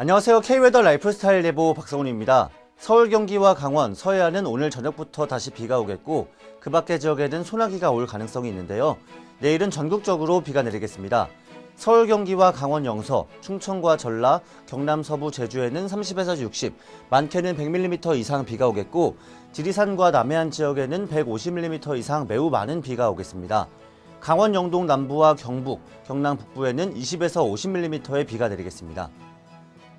안녕하세요. K웨더 라이프스타일 예보 박성훈입니다. 서울, 경기와 강원, 서해안은 오늘 저녁부터 다시 비가 오겠고 그 밖의 지역에는 소나기가 올 가능성이 있는데요. 내일은 전국적으로 비가 내리겠습니다. 서울, 경기와 강원 영서, 충청과 전라, 경남 서부, 제주에는 30에서 60, 많게는 100mm 이상 비가 오겠고 지리산과 남해안 지역에는 150mm 이상 매우 많은 비가 오겠습니다. 강원 영동 남부와 경북, 경남 북부에는 20에서 50mm의 비가 내리겠습니다.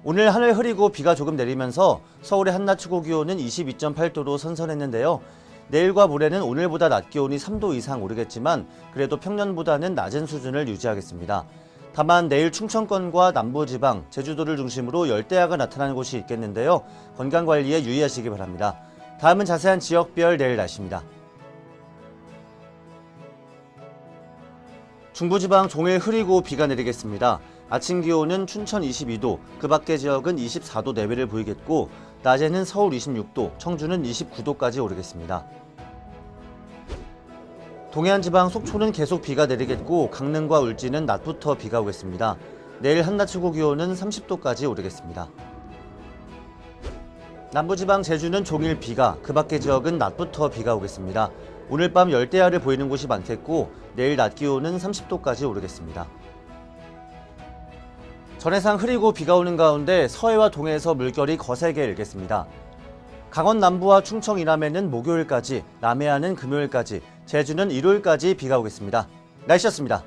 오늘 하늘 흐리고 비가 조금 내리면서 서울의 한낮 최고 기온은 22.8도로 선선했는데요. 내일과 모레는 오늘보다 낮 기온이 3도 이상 오르겠지만 그래도 평년보다는 낮은 수준을 유지하겠습니다. 다만 내일 충청권과 남부지방, 제주도를 중심으로 열대야가 나타나는 곳이 있겠는데요. 건강관리에 유의하시기 바랍니다. 다음은 자세한 지역별 내일 날씨입니다. 중부지방 종일 흐리고 비가 내리겠습니다. 아침 기온은 춘천 22도, 그 밖의 지역은 24도 내외를 보이겠고, 낮에는 서울 26도, 청주는 29도까지 오르겠습니다. 동해안 지방 속초는 계속 비가 내리겠고, 강릉과 울진은 낮부터 비가 오겠습니다. 내일 한낮 최고 기온은 30도까지 오르겠습니다. 남부지방 제주는 종일 비가, 그 밖의 지역은 낮부터 비가 오겠습니다. 오늘 밤 열대야를 보이는 곳이 많겠고, 내일 낮 기온은 30도까지 오르겠습니다. 전해상 흐리고 비가 오는 가운데 서해와 동해에서 물결이 거세게 일겠습니다. 강원 남부와 충청 이남에는 목요일까지, 남해안은 금요일까지, 제주는 일요일까지 비가 오겠습니다. 날씨였습니다.